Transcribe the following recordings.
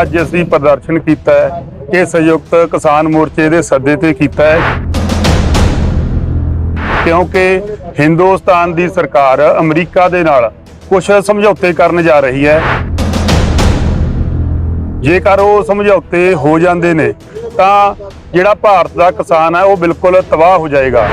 ਅੱਜ ਅਸੀਂ ਪ੍ਰਦਰਸ਼ਨ ਕੀਤਾ ਹੈ ਇਹ ਸੰਯੁਕਤ ਕਿਸਾਨ ਮੋਰਚੇ ਦੇ ਸੱਦੇ ਤੇ ਕੀਤਾ ਹੈ। ਕਿਉਂਕਿ ਹਿੰਦੁਸਤਾਨ ਦੀ ਸਰਕਾਰ ਅਮਰੀਕਾ ਦੇ ਨਾਲ ਕੁਝ ਸਮਝੌਤੇ ਕਰਨ ਜਾ ਰਹੀ ਹੈ। ਜੇਕਰ ਉਹ ਸਮਝੌਤੇ ਹੋ ਜਾਂਦੇ ਨੇ, ਤਾਂ ਜਿਹੜਾ ਭਾਰਤ ਦਾ ਕਿਸਾਨ ਹੈ, ਉਹ ਬਿਲਕੁਲ ਤਬਾਹ ਹੋ ਜਾਏਗਾ।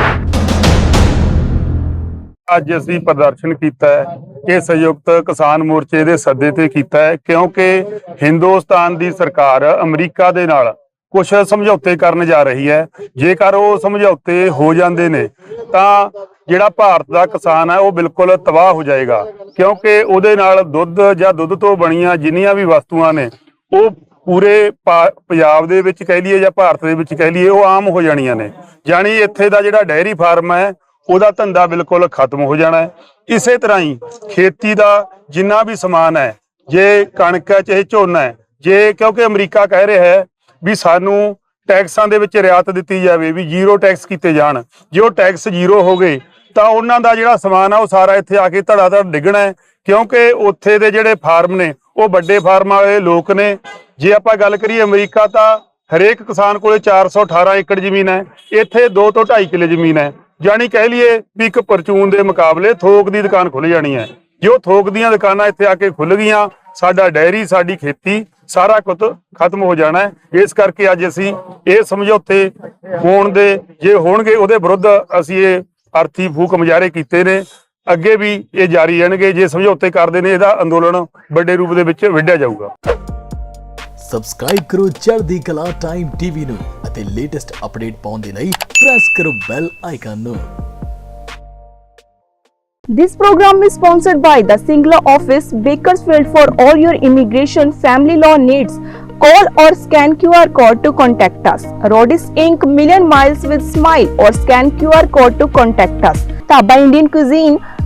ਅੱਜ ਅਸੀਂ ਪ੍ਰਦਰਸ਼ਨ ਕੀਤਾ ਹੈ ਇਹ ਸੰਯੁਕਤ ਕਿਸਾਨ ਮੋਰਚੇ ਦੇ ਸੱਦੇ ਤੇ ਕੀਤਾ ਹੈ, ਕਿਉਂਕਿ ਹਿੰਦੁਸਤਾਨ ਦੀ ਸਰਕਾਰ ਅਮਰੀਕਾ ਦੇ ਨਾਲ ਕੁਝ ਸਮਝੌਤੇ ਕਰਨ ਜਾ ਰਹੀ ਹੈ। ਜੇਕਰ ਉਹ ਸਮਝੌਤੇ ਹੋ ਜਾਂਦੇ ਨੇ, ਤਾਂ ਜਿਹੜਾ ਭਾਰਤ ਦਾ ਕਿਸਾਨ ਹੈ, ਉਹ ਬਿਲਕੁਲ ਤਬਾਹ ਹੋ ਜਾਏਗਾ, ਕਿਉਂਕਿ ਉਹਦੇ ਨਾਲ ਦੁੱਧ ਜਾਂ ਦੁੱਧ ਤੋਂ ਬਣੀਆਂ ਜਿੰਨੀਆਂ ਵੀ ਵਸਤੂਆਂ ਨੇ, ਉਹ ਪੂਰੇ ਪਾ- ਪੰਜਾਬ ਦੇ ਵਿੱਚ ਕਹਿ ਲਈਏ ਜਾਂ ਭਾਰਤ ਦੇ ਵਿੱਚ ਕਹਿ ਲਈਏ, ਉਹ ਆਮ ਹੋ ਜਾਣੀਆਂ ਨੇ। ਜਾਣੀ ਇੱਥੇ ਦਾ ਜਿਹੜਾ ਡੈਰੀ ਫਾਰਮ ਹੈ ਉਹਦਾ ਧੰਦਾ ਬਿਲਕੁਲ ਖਤਮ ਹੋ ਜਾਣਾ ਹੈ। ਇਸੇ ਤਰ੍ਹਾਂ ਹੀ ਖੇਤੀ ਦਾ ਜਿੰਨਾ ਵੀ ਸਮਾਨ ਹੈ, ਜੇ ਕਣਕ ਹੈ, ਚਾਹੇ ਝੋਨਾ ਹੈ, ਜੇ ਕਿਉਂਕਿ ਅਮਰੀਕਾ ਕਹਿ ਰਿਹਾ ਹੈ ਵੀ ਸਾਨੂੰ ਟੈਕਸਾਂ ਦੇ ਵਿੱਚ ਰਿਆਇਤ ਦਿੱਤੀ ਜਾਵੇ, ਵੀ ਜ਼ੀਰੋ ਟੈਕਸ ਕੀਤੇ ਜਾਣ। ਜੇ ਉਹ ਟੈਕਸ ਜ਼ੀਰੋ ਹੋ ਗਏ, ਤਾਂ ਉਹਨਾਂ ਦਾ ਜਿਹੜਾ ਸਮਾਨ ਆ, ਉਹ ਸਾਰਾ ਇੱਥੇ ਆ ਕੇ ਧੜਾ ਧੜ ਡਿੱਗਣਾ ਹੈ। ਕਿਉਂਕਿ ਉੱਥੇ ਦੇ ਜਿਹੜੇ ਫਾਰਮ ਨੇ, ਉਹ ਵੱਡੇ ਫਾਰਮ ਵਾਲੇ ਲੋਕ ਨੇ। ਜੇ ਆਪਾਂ ਗੱਲ ਕਰੀਏ ਅਮਰੀਕਾ, ਤਾਂ ਹਰੇਕ ਕਿਸਾਨ ਕੋਲੇ 418 ਏਕੜ ਜ਼ਮੀਨ ਹੈ। ਇੱਥੇ 2 ਤੋਂ 2.5 ਕਿੱਲੇ ਜ਼ਮੀਨ ਹੈ। ਜਾਣੀ ਕਹਿ ਲਈਏ ਵੀ ਇੱਕ ਪਰਚੂਨ ਦੇ ਮੁਕਾਬਲੇ ਥੋਕ ਦੀ ਦੁਕਾਨ ਖੁੱਲ ਜਾਣੀ ਹੈ। ਜੋ ਥੋਕ ਦੀਆਂ ਦੁਕਾਨਾਂ ਇੱਥੇ ਆ ਕੇ ਖੁੱਲ ਗਈਆਂ, ਸਾਡਾ ਡੈਰੀ, ਸਾਡੀ ਖੇਤੀ, ਸਾਰਾ ਕੁਝ ਖਤਮ ਹੋ ਜਾਣਾ ਹੈ। ਇਸ ਕਰਕੇ ਅੱਜ ਅਸੀਂ ਇਹ ਸਮਝੌਤੇ ਹੋਣ ਦੇ, ਜੇ ਹੋਣਗੇ, ਉਹਦੇ ਵਿਰੁੱਧ ਅਸੀਂ ਇਹ ਅਰਥੀ ਫੂਕ ਮੁਜ਼ਾਹਰੇ ਕੀਤੇ ਨੇ। ਅੱਗੇ ਵੀ ਇਹ ਜਾਰੀ ਰਹਿਣਗੇ। ਜੇ ਸਮਝੌਤੇ ਕਰਦੇ ਨੇ, ਇਹਦਾ ਅੰਦੋਲਨ ਵੱਡੇ ਰੂਪ ਦੇ ਵਿੱਚ ਵਿੱਢਿਆ ਜਾਊਗਾ। ਸਬਸਕ੍ਰਾਈਬ ਕਰੋ ਚੜ੍ਹਦੀ ਕਲਾ ਟਾਈਮ ਟੀਵੀ ਨੂੰ। ಮತ್ತೆ ಲೇಟೆಸ್ಟ್ ಅಪ್ಡೇಟ್ ಪಾਉਂದಿನ press Karo bell icon This program is sponsored by the Singla office, Bakersfield for all your immigration family law needs. Call or scan QR code to contact us. Rodis Inc. Million Miles with Smile or scan QR code to contact us. Taba Indian Cuisine